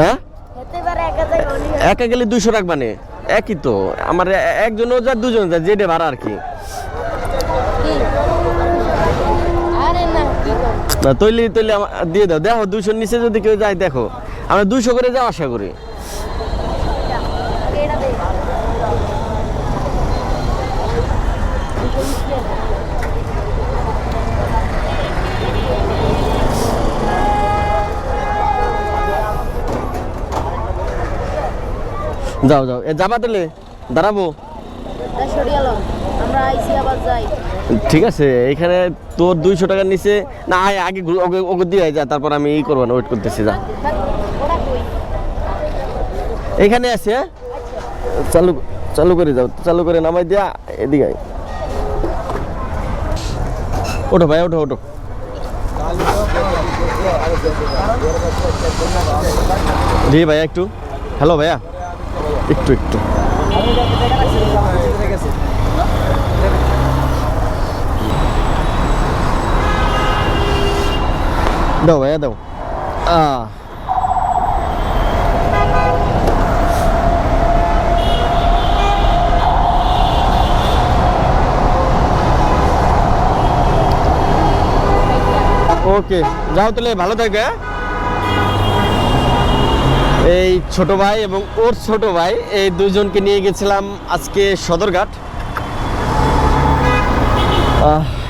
হ্যাঁ? একা গেলে দুইশো রাখবা নে। একই তো। আমার একজনও যা দুজন যা, যেটা ভাড়া আর কি। তৈলি তৈলি দিয়ে দাও। দেখো, দুইশোর নিচে যদি কেউ যায়, দেখো। আমরা দুইশো করে যাও আশা করি। যাও যাও। এ যাবা তাহলে। দাঁড়াবো। ঠিক আছে এখানে তোর দুইশো টাকার নিচে না আয় আগে ওকে দিয়ে যা তারপর আমি ই করব না ওয়েট করতেছি যা। এখানে আছে হ্যাঁ? চালু চালু করে যাও চালু করে নামাই দিয়া এদিকে ওঠো ভাই ওঠো ওঠো। জি ভাইয়া একটু। হ্যালো ভাইয়া। একটু একটু। দাও ভাইয়া দাও। আহ ওকে যাও তাহলে ভালো থাকবে হ্যাঁ? এই ছোট ভাই এবং ওর ছোট ভাই, এই দুইজনকে নিয়ে গেছিলাম আজকে সদরঘাট।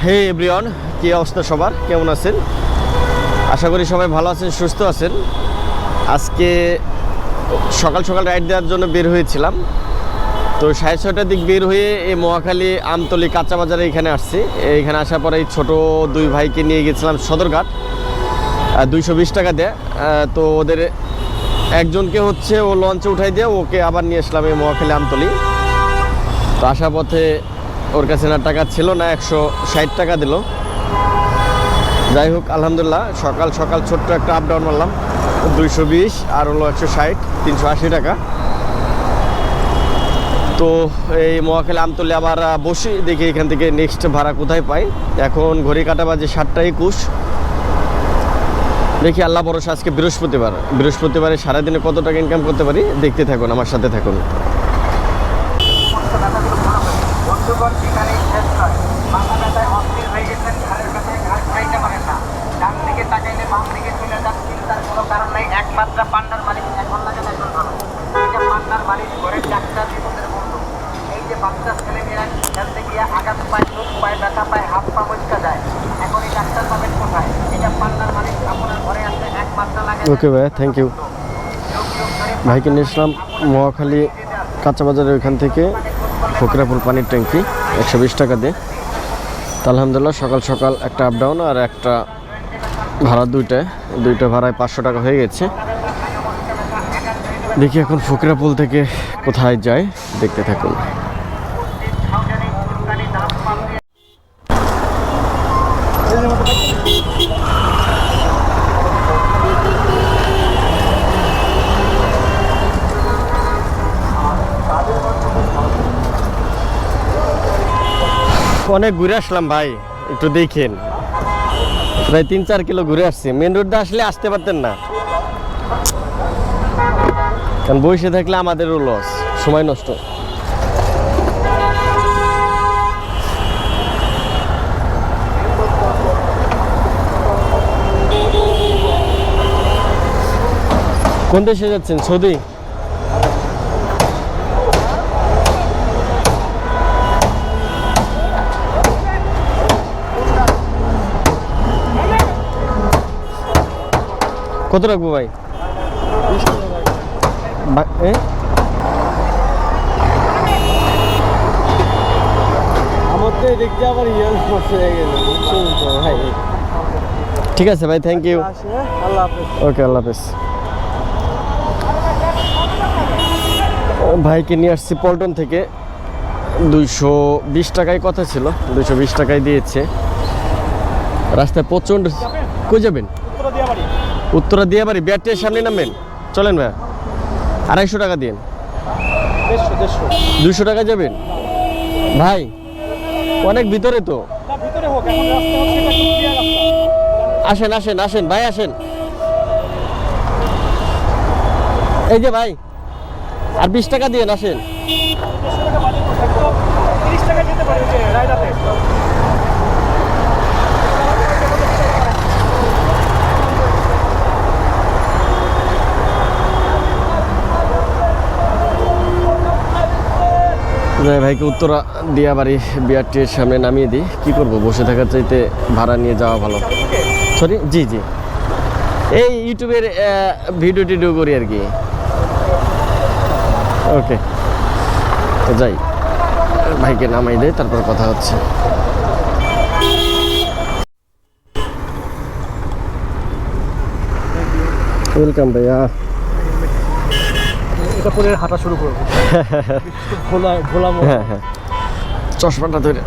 হে এভরিওয়ান, কি অবস্থা সবার? কেমন আছেন? আশা করি সবাই ভালো আছেন, সুস্থ আছেন। আজকে সকাল সকাল রাইড দেওয়ার জন্য বের হয়েছিলাম। তো সাড়ে ছটার দিক বের হয়ে এই মহাখালী আমতলি কাঁচা বাজারে এখানে আসছি। এইখানে আসার পরে এই ছোটো দুই ভাইকে নিয়ে গেছিলাম সদরঘাট দুইশো বিশ টাকা দেয়। তো ওদের একজনকে হচ্ছে ও লঞ্চে উঠাই দিয়ে ওকে আবার নিয়ে আসলাম এই মহাখালী আমতলি। তো আসা পথে ওর কাছে না টাকা ছিল না, একশো ষাট টাকা দিল। যাই হোক, আলহামদুলিল্লাহ, সকাল সকাল ছোট্ট একটা আপ ডাউন মারলাম। দুইশো বিশ আর হলো একশো ষাট, তিনশো আশি টাকা। তো এই মহাখালী আমতলে আবার বসি দেখি এখান থেকে নেক্সট ভাড়া কোথায় পাই। এখন ঘড়ি কাটা বাজে সাতটা একুশ। দেখি আল্লাহ ভরসা, আজকে বৃহস্পতিবার। বৃহস্পতিবারে সারাদিনে কত টাকা ইনকাম করতে পারি? দেখতে থাকুন, আমার সাথে থাকুন। এখন ডাক্তার বন্ধু। এই যে বাচ্চা ছেলেমেয়েরা খেলতে গিয়ে আঘাত পায় পায়, ব্যথা পায়, হাত পা মচকা যায়, এখন এই ডাক্তার পাবেন কোথায়? এটা পান্নার মালিক আপনার ঘরে আসলে একমাত্র লাগে ওকে ভাই থ্যাংক ইউ ভাইকে নিয়ে আসলাম মহাখালী কাঁচা বাজারের ওইখান থেকে ফকরাপুর পানির ট্যাঙ্কি, একশো বিশ টাকা দিয়ে। আলহামদুলিল্লাহ সকাল সকাল একটা আপ ডাউন আর একটা ভাড়া দুইটায় দুইটা ভাড়ায় পাঁচশো টাকা হয়ে গেছে। দেখি এখন ফকরাপুল থেকে কোথায় যায়, দেখতে থাকুন। অনেক ঘুরে আসলাম ভাই, একটু দেখেন। প্রায় তিন চার কিলো ঘুরে আসছি। মেন রোডে আসলে আসতে পারতেন না। কারণ বসে থাকলে আমাদেরও লস সময় নষ্ট। কোন দেশে যাচ্ছেন? সৌদি? কত রাখব ভাই? এ? আমার তো দেখতে আবার ইয়ার হয়ে গেল ভাই। ঠিক আছে ভাই থ্যাংক ইউ আল্লাহ হাফেজ ওকে আল্লাহ হাফেজ। ভাইকে নিয়ে আসছি পল্টন থেকে। দুইশো বিশ টাকায় কথা ছিল দুইশো বিশ টাকায় দিয়েছে। রাস্তায় প্রচণ্ড কই যাবেন? উত্তরা দিয়ে বাড়ি ব্যাটের সামনে নামবেন চলেন ভাইয়া। আড়াইশো টাকা দিন। দেড়শো টাকা যাবেন? ভাই অনেক ভিতরে তো। আসেন আসেন আসেন ভাই আসেন। এই যে ভাই আর বিশ টাকা দিয়ে আসেন। টাকা যেতে পারে ওই যে রায়দাতে যাই ভাইকে উত্তরা দিয়া বাড়ি বিআরটির সামনে নামিয়ে দিই। কি করব? বসে থাকার চাইতে ভাড়া নিয়ে যাওয়া ভালো। সরি জি জি। এই ইউটিউবের ভিডিও টিডিও করি আর কি। ওকে তো যাই। ভাইকে নামাই দেয় তারপর কথা হচ্ছে। ওয়েলকাম ভাইয়া। এটা পরে হাঁটা শুরু করব। ভোলা ভোলা হ্যাঁ হ্যাঁ। চশমাটা ধরে।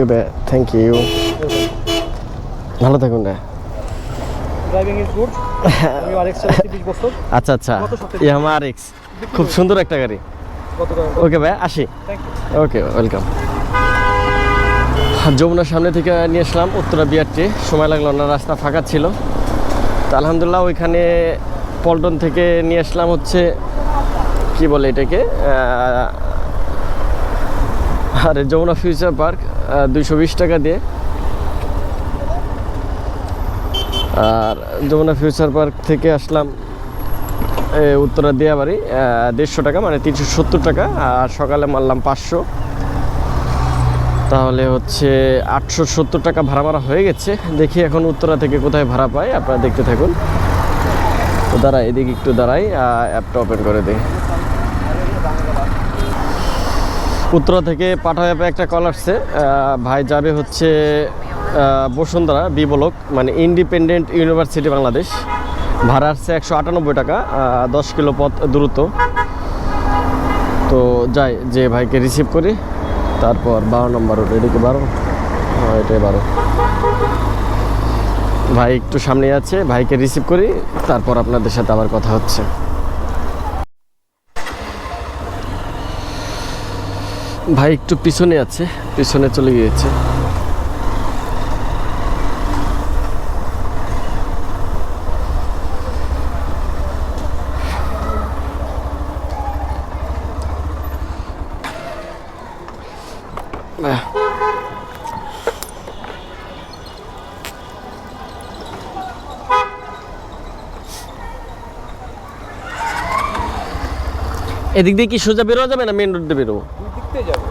ওকে বে থ্যাংক ইউ ভালো থাকুন রে ড্রাইভিং ইজ গুড আমি বছর। আচ্ছা আচ্ছা? ইয়ামা আর এক্স খুব সুন্দর একটা গাড়ি। ওকে ভাই আসি। ওকে ওয়েলকাম যমুনার সামনে থেকে নিয়ে আসলাম উত্তরা বিআরটি। সময় লাগল না রাস্তা ফাঁকা ছিল। তো আলহামদুলিল্লাহ ওইখানে পল্টন থেকে নিয়ে আসলাম হচ্ছে কি বলে এটাকে? আরে যমুনা ফিউচার পার্ক। দুইশো বিশ টাকা দিয়ে। আর যমুনা ফিউচার পার্ক থেকে আসলাম উত্তরা দিয়াবাড়ি দেড়শো টাকা মানে তিনশো সত্তর টাকা, আর সকালে মারলাম পাঁচশো। তাহলে হচ্ছে আটশো সত্তর টাকা ভাড়া মারা হয়ে গেছে। দেখি এখন উত্তরা থেকে কোথায় ভাড়া পাই আপনারা দেখতে থাকুন। তো দাঁড়াই, এদিকে একটু দাঁড়াই অ্যাপটা ওপেন করে দিই। উত্তরা থেকে পাঠা অ্যাপে একটা কল আসছে। ভাই যাবে হচ্ছে বসুন্ধরা বি ব্লক মানে ইন্ডিপেন্ডেন্ট ইউনিভার্সিটি বাংলাদেশ ভাড়া আসছে একশো আটানব্বই টাকা দশ কিলো পথ দ্রুত। তো যাই, যে ভাইকে রিসিভ করি, তারপর বারো নম্বর রোড এদিকে বারো। হ্যাঁ এটাই বারো। ভাই একটু সামনে আছে, ভাইকে রিসিভ করি, তারপর আপনাদের সাথে আবার কথা হচ্ছে। ভাই একটু পিছনে আছে, পিছনে চলে গিয়েছে। এদিক দিয়ে কি সোজা বেরোয়া যাবে না মেন রোড দিয়ে বেরোবো? দেখতে যাব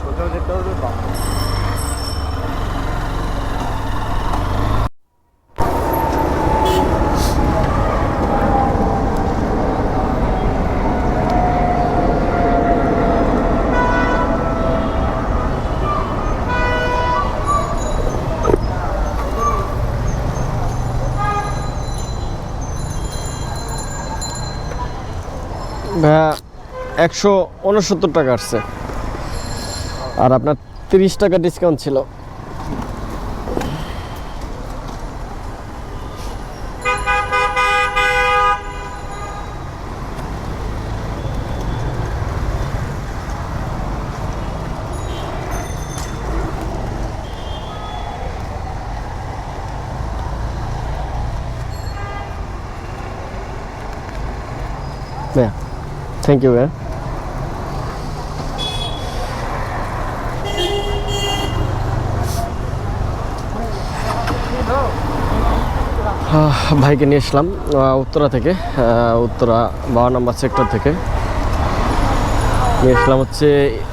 সোজা যেতে হবে বাম ভাইয়া একশো উনসত্তর টাকা আসছে। আর আপনার তিরিশ টাকা ডিসকাউন্ট ছিল ভাইয়া থ্যাংক ইউ ভাইয়া ভাইকে নিয়ে আসলাম আহ, উত্তরা থেকে উত্তরা বারো নম্বর সেক্টর থেকে। নিয়ে আসলাম হচ্ছে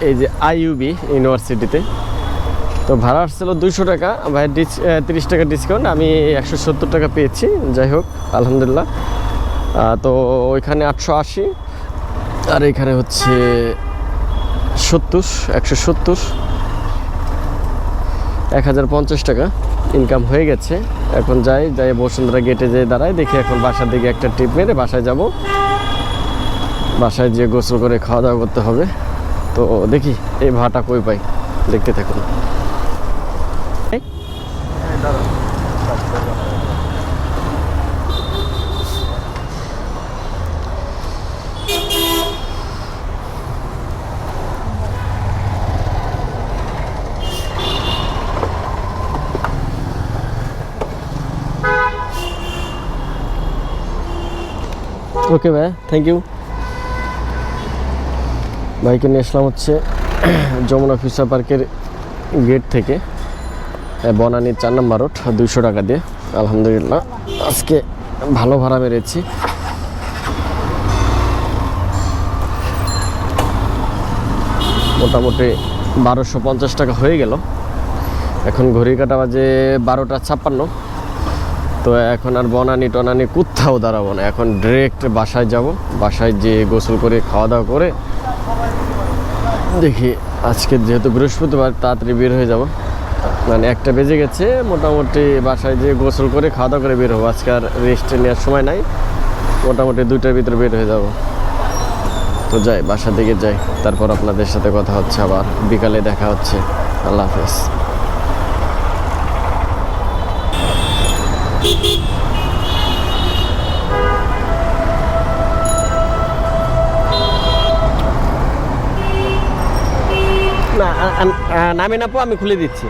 এই যে আইইউবি ইউনিভার্সিটিতে তো ভাড়া আসছিল দুইশো টাকা ভাই তিরিশ টাকা ডিসকাউন্ট আমি একশো সত্তর টাকা পেয়েছি যাই হোক আলহামদুলিল্লাহ। তো ওইখানে আটশো আশি আর এখানে হচ্ছে সত্তর, একশো সত্তর এক হাজার পঞ্চাশ টাকা ইনকাম হয়ে গেছে। এখন যাই যাই বসুন্ধরা গেটে যেয়ে দাঁড়াই, দেখি এখন বাসার দিকে একটা ট্রিপ মেরে বাসায় যাব। বাসায় যেয়ে গোসল করে খাওয়া দাওয়া করতে হবে। তো দেখি, এই ভাটা কই পাই? দেখতে থাকুন। ওকে ভাই থ্যাংক ইউ বাইকে নিয়ে আসলাম হচ্ছে যমুনা ফিউচার পার্কের গেট থেকে। বনানীর চার নম্বর রোড, দুইশো টাকা দিয়ে। আলহামদুলিল্লাহ, আজকে ভালো ভাড়া মেরেছি মোটামুটি বারোশো পঞ্চাশ টাকা হয়ে গেল। এখন ঘড়ি কাটা বাজে বারোটা ছাপ্পান্ন। তো এখন আর বনানি টনানি কোথাও দাঁড়াবো না। এখন ডিরেক্ট বাসায় যাব, বাসায় যে গোসল করে খাওয়া দাওয়া করে দেখি আজকে যেহেতু বৃহস্পতিবার, তাড়াতাড়ি বের হয়ে যাব। মানে একটা বেজে গেছে, মোটামুটি বাসায় যে গোসল করে খাওয়া দাওয়া করে বের হব। আজকে আর রেস্ট নেওয়ার সময় নাই, মোটামুটি দুইটার ভিতরে বের হয়ে যাব। তো যাই, বাসার দিকে যাই, তারপর আপনাদের সাথে কথা হচ্ছে আবার। বিকালে দেখা হচ্ছে। আল্লাহ হাফেজ। নামে না পো আমি খুলে দিচ্ছি।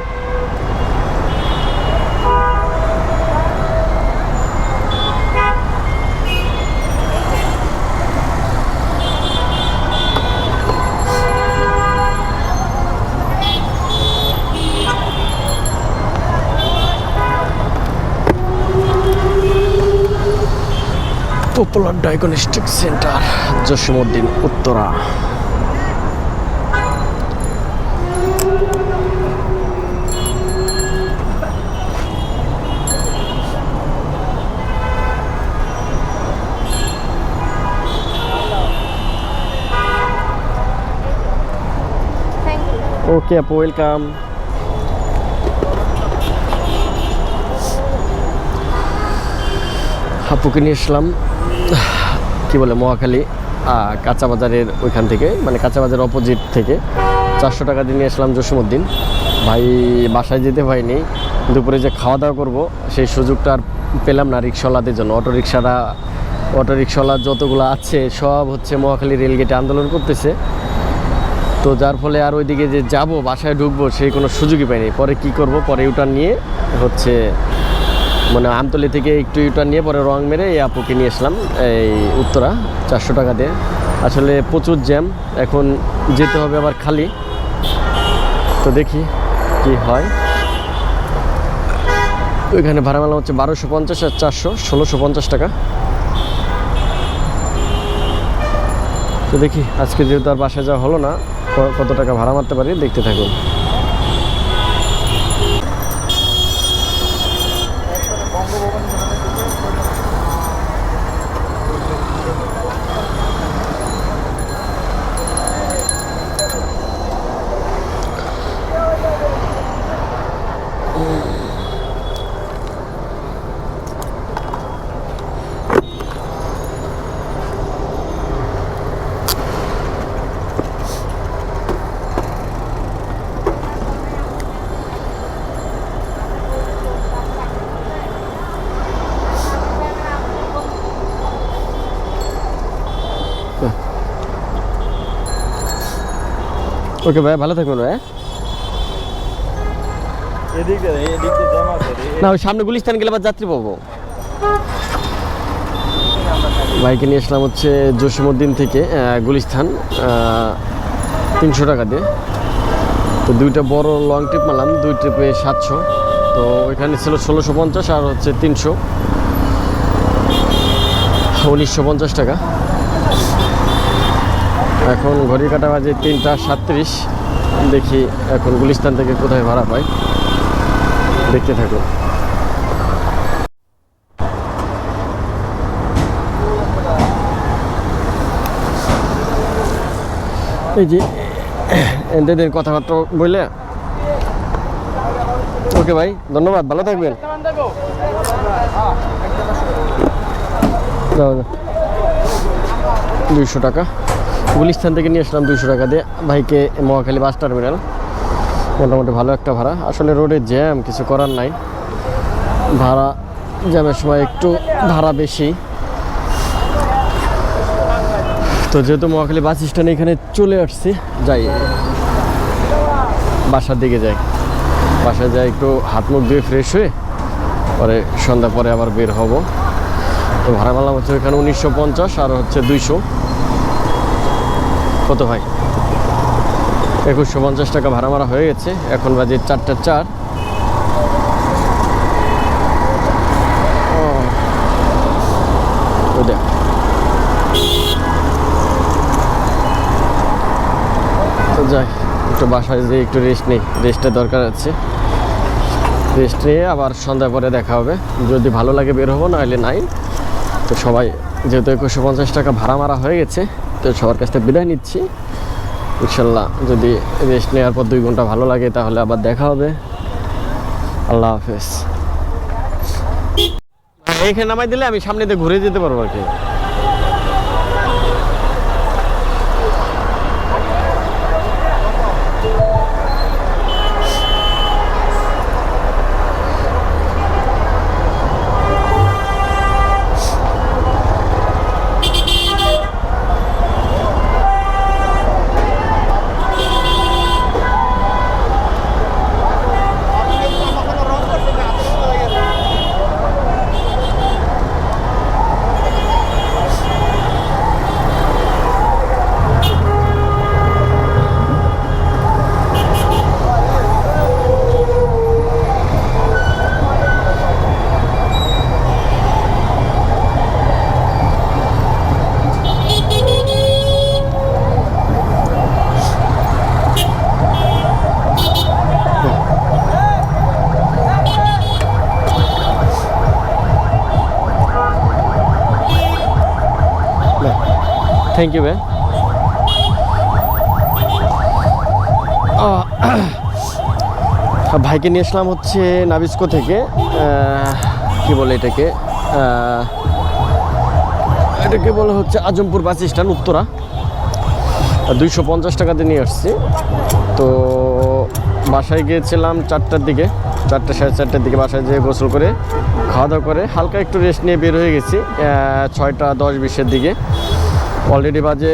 Popular diagnostic centre Jasimuddin Uttara. Okay আপু ওয়েলকাম আপুকে নিয়ে আসলাম কি বলে মহাখালী কাঁচা বাজারের ওইখান থেকে মানে কাঁচা বাজারের অপোজিট থেকে। চারশো টাকা দিয়ে নিয়ে আসলাম জসিমউদ্দিন। ভাই, বাসায় যেতে পারিনি। দুপুরে যে খাওয়া দাওয়া করব, সেই সুযোগটা আর পেলাম না রিক্সাওয়ালাদের জন্য। অটো রিক্সারা অটো রিক্সাওয়ালা যতগুলো আছে, সব হচ্ছে মহাখালী রেলগেটে আন্দোলন করতেছে। তো যার ফলে আর ওইদিকে যে যাব, বাসায় ঢুকবো, সেই কোনো সুযোগই পাইনি। পরে কি করব? পরে ইউটার নিয়ে হচ্ছে মানে আমতলি থেকে একটু ইউটার নিয়ে পরে রং মেরে এই আপুকে নিয়ে আসলাম, এই উত্তরা, চারশো টাকা দিয়ে। আসলে প্রচুর জ্যাম, এখন যেতে হবে আবার খালি। তো দেখি কি হয়। ওইখানে ভাড়া মালা হচ্ছে বারোশো পঞ্চাশ আর চারশো, ষোলোশো পঞ্চাশ টাকা। তো দেখি, আজকে যেহেতু আর বাসায় যাওয়া হলো না কত টাকা ভাড়া মারতে পারি দেখতে থাকুন। ওকে ভাই ভালো থাকবেন ভাই আছে না ওই সামনে গুলিস্তান গেলে আবার যাত্রী পাবো। বাইকে নিয়ে আসলাম হচ্ছে জসিমউদ্দিন থেকে গুলিস্তান তিনশো টাকা দিয়ে। তো দুইটা বড় লং ট্রিপ মারলাম দুই ট্রিপে সাতশো। তো ওইখানে ছিল ষোলোশো পঞ্চাশ আর হচ্ছে তিনশো। উনিশশো পঞ্চাশ টাকা। এখন ঘড়ি কাটা বাজে তিনটা সাতত্রিশ। দেখি এখন গুলিস্তান থেকে কোথায় ভাড়া পাই দেখতে থাকো এই যে এদের কথাবার্তা বললে? ওকে ভাই, ধন্যবাদ, ভালো থাকবেন। দুইশো টাকা। গুলিস্তান থেকে নিয়ে আসলাম দুইশো টাকা দিয়ে ভাইকে মহাখালী বাস টার্মিনাল। মোটামুটি ভালো একটা ভাড়া। আসলে রোডে জ্যাম, কিছু করার নাই। ভাড়া জ্যামের সময় একটু ভাড়া বেশি। তো যেহেতু মহাখালী বাস স্ট্যান্ড এখানে চলে আসছি, যাই। বাসার দিকে যাই। বাসায় যাই একটু হাত মুখ ধুয়ে ফ্রেশ হয়ে, পরে সন্ধ্যা পরে আবার বের হব। তো ভাড়া মারলাম হচ্ছে এখানে উনিশশো পঞ্চাশ আর হচ্ছে দুইশো। কত ভাই একুশশো পঞ্চাশ টাকা ভাড়া মারা হয়ে গেছে। এখন বাজে চারটা চার। দেখ। তো যাই, একটু বাসায় যেয়ে একটু রেস্ট নেই। রেস্টের দরকার আছে। রেস্ট নিয়ে আবার সন্ধ্যা পরে দেখা হবে। যদি ভালো লাগে বের হব, নাহলে নাই। তো সবাই, যেহেতু একুশশো পঞ্চাশ টাকা ভাড়া মারা হয়ে গেছে তো সবার কাছ থেকে বিদায় নিচ্ছি। ইনশাল্লাহ যদি রেস্ট নেওয়ার পর দুই ঘণ্টা ভালো লাগে তাহলে আবার দেখা হবে। আল্লাহ হাফেজ। এইখানে নামাই দিলে আমি সামনে দিয়ে ঘুরে যেতে পারব আর কি। থ্যাংক ইউ ভাই ভাইকে নিয়ে আসলাম হচ্ছে নাবিস্কো থেকে। কি বলে এটাকে? এটাকে বলা হচ্ছে আজমপুর বাস স্ট্যান্ড, উত্তরা। দুইশো পঞ্চাশ টাকাতে নিয়ে আসছি। তো বাসায় গিয়েছিলাম চারটার দিকে, চারটে সাড়ে চারটার দিকে বাসায় যেয়ে গোসল করে খাওয়া দাওয়া করে হালকা একটু রেস্ট নিয়ে বের হয়ে গেছি ছয়টা দশ বিশের দিকে। অলরেডি বাজে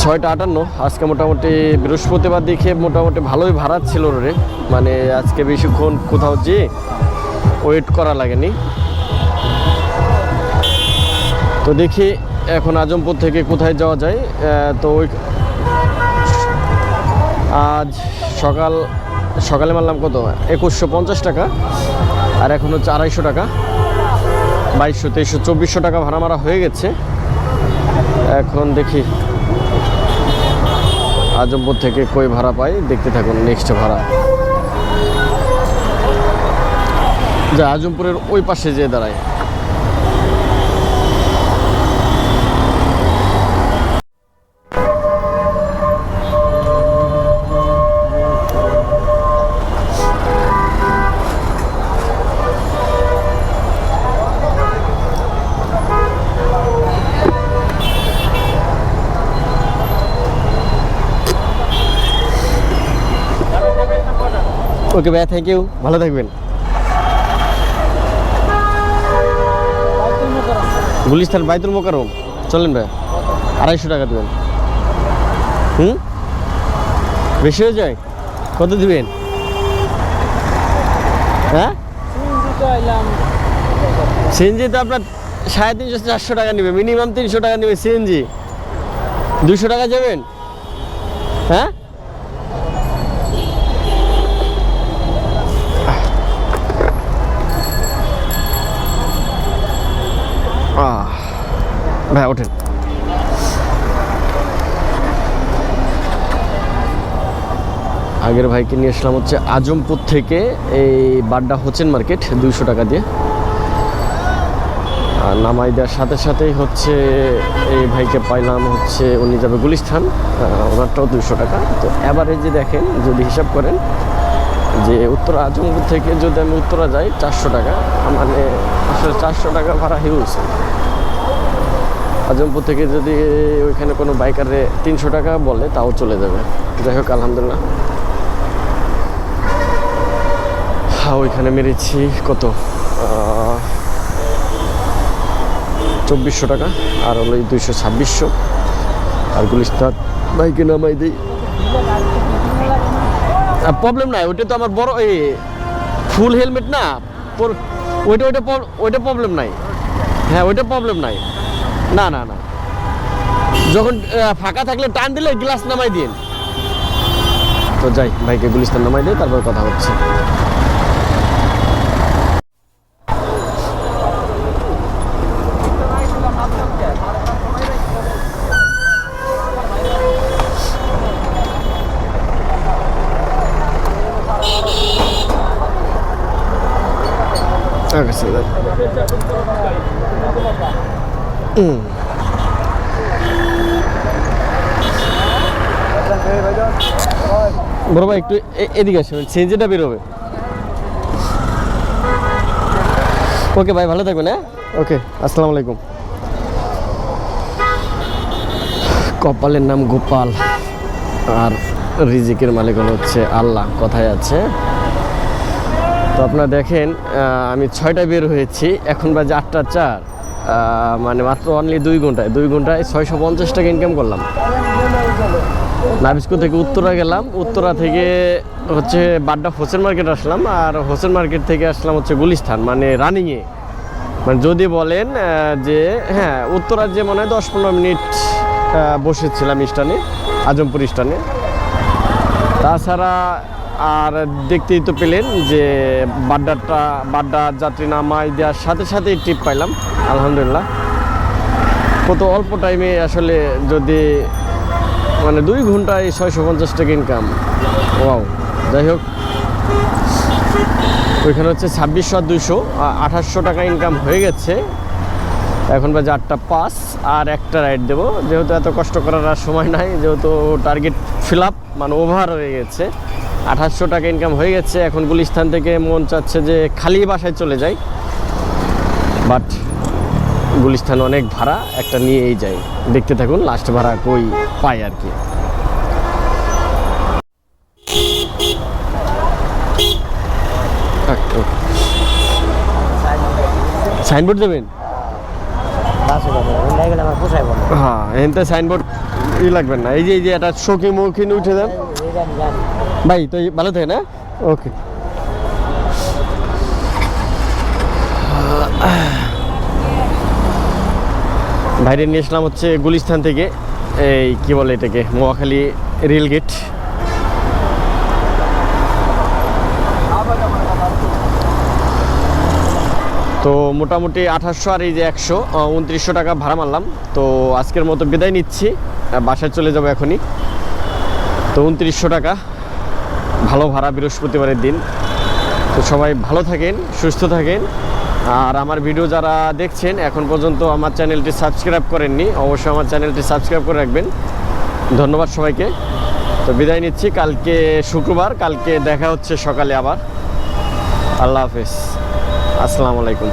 ছয়টা আটান্ন। আজকে মোটামুটি বৃহস্পতিবার দেখে মোটামুটি ভালোই ভাড়া ছিল রে। মানে আজকে বেশিক্ষণ কোথাও যেয়ে ওয়েট করা লাগেনি। তো দেখি এখন আজমপুর থেকে কোথায় যাওয়া যায়। তো ওই আজ সকাল সকালে মারলাম কত? একুশশো পঞ্চাশ টাকা। আর এখন হচ্ছে আড়াইশো টাকা। বাইশশো তেইশশো চব্বিশশো টাকা ভাড়া মারা হয়ে গেছে। এখন দেখি আজমপুর থেকে কই ভাড়া পাই? দেখতে থাকুন নেক্সট ভাড়া। যা, আজমপুরের ওই পাশে যেয়ে দাঁড়ায়। ওকে ভাইয়া থ্যাংক ইউ ভালো থাকবেন। গুলিস্তান বাইতুল মোকারম চলেন ভাই, আড়াইশো টাকা দেবেন। হুম? বেশি হয়ে যায়? কত দিবেন? হ্যাঁ? সিএনজি তো আপনার সাড়ে তিনশো, চারশো টাকা নেবে মিনিমাম তিনশো টাকা নেবে সিএনজি। দুশো টাকা যাবেন? হ্যাঁ? ভাই, ওঠেন। আগের ভাইকে নিয়ে আসলাম হচ্ছে আজমপুর থেকে। এই বাড্ডা হোচেন মার্কেট, দুইশো টাকা দিয়ে। আর নামাই দেওয়ার সাথে সাথেই হচ্ছে এই ভাইকে পাইলাম হচ্ছে উনি যাবে গুলিস্থান। ওনারটাও দুশো টাকা। তো অ্যাভারেজে দেখেন, যদি হিসাব করেন যে উত্তরা আজমপুর থেকে যদি আমি উত্তরা যাই, চারশো টাকা। মানে আসলে চারশো টাকা ভাড়া হিউজ। আজমপুর থেকে যদি ওইখানে কোনো বাইকারে তিনশো টাকা বলে, তাও চলে যাবে। যাই হোক, আলহামদুলিল্লাহ। ওইখানে মেরেছি কত? চব্বিশশো টাকা, আর হলো দুইশো ছাব্বিশশো। আর গুলিস্তান, বাইকে নামাই দিই। প্রবলেম নাই, ওইটা তো আমার বড় এই ফুল হেলমেট না ওইটা ওইটা ওইটা প্রবলেম নাই। হ্যাঁ ওইটা প্রবলেম নাই। না না না। যখন ফাঁকা থাকলে টান দিলে গ্লাস নামাই দিন তো যাই, ভাইকে গুলিস্তান নামাই দিই, তারপর কথা হচ্ছে। so বড় ভাই একটু এদিকে আসুন চেঞ্জেটা বেরোবে ওকে ভাই ভালো থাকবেন হ্যাঁ? ওকে আসসালামু আলাইকুম। কপালের নাম গোপাল আর রিজিকের মালিক হলো হচ্ছে আল্লাহ কথায় আছে। তো আপনারা দেখেন আমি ছয়টায় বের হয়েছি এখন বাজে আটটা চার মানে মাত্র অনলি দুই ঘন্টায় দুই ঘন্টায় ছয়শো পঞ্চাশ টাকা ইনকাম করলাম। নাবিস্কো থেকে উত্তরা গেলাম। উত্তরা থেকে হচ্ছে বাড্ডা হোসেন মার্কেট আসলাম আর হোসেন মার্কেট থেকে আসলাম হচ্ছে গুলিস্থান মানে রানিংয়ে। মানে যদি বলেন যে হ্যাঁ উত্তরার যে মনে হয় দশ পনেরো মিনিট বসেছিলাম স্টানে আজমপুর স্টানে তাছাড়া আর দেখতেই তো পেলেন যে বাড্ডাটা, বাড্ডা যাত্রী নামাই দেওয়ার সাথে সাথেই ট্রিপ পাইলাম, আলহামদুলিল্লাহ। কত অল্প টাইমে আসলে যদি মানে দুই ঘন্টায় ছয়শো পঞ্চাশ টাকা ইনকাম ওয়াও যাই হোক। ওইখানে হচ্ছে ছাব্বিশশো আর দুইশো আঠাশশো টাকা ইনকাম হয়ে গেছে। এখন বাজে আটটা পাঁচ, আর একটা রাইড দেবো। যেহেতু এত কষ্ট করার আর সময় নাই, যেহেতু টার্গেট ফিল আপ মানে ওভার হয়ে গেছে। আঠাশশো টাকা ইনকাম হয়ে গেছে। এখন গুলিস্থান থেকে মন চাচ্ছে যে খালি বাসায় চলে যাই। বাট গুলিস্থান অনেক ভাড়া একটা নিয়েই যাই। দেখতে থাকুন লাস্ট ভাড়া কই পাই আর কি। সাইনবোর্ড দেবেন? হ্যাঁ এনতে সাইনবোর্ড ই লাগবে না। এই যে এই যে একটা শোকি মৌখিন উঠে দেন ভাই তো ভালো থাকে না? ওকে বাইরে নিয়ে আসলাম হচ্ছে গুলিস্তান থেকে, এই কি বলে এটাকে মোয়াখালী রেল গেট। তো মোটামুটি আঠাশশো আর এই যে একশো উনত্রিশশো টাকা ভাড়া মারলাম। তো আজকের মতো বিদায় নিচ্ছি বাসায় চলে যাব এখনই। তো উনত্রিশশো টাকা, ভালো ভাড়া বৃহস্পতিবারের দিন। তো সবাই ভালো থাকেন, সুস্থ থাকেন। আর আমার ভিডিও যারা দেখছেন, এখন পর্যন্ত আমার চ্যানেলটি সাবস্ক্রাইব করেননি, অবশ্যই আমার চ্যানেলটি সাবস্ক্রাইব করে রাখবেন। ধন্যবাদ সবাইকে। তো বিদায় নিচ্ছি, কালকে শুক্রবার, কালকে দেখা হচ্ছে সকালে আবার। আল্লাহ হাফেজ। আসসালামু আলাইকুম।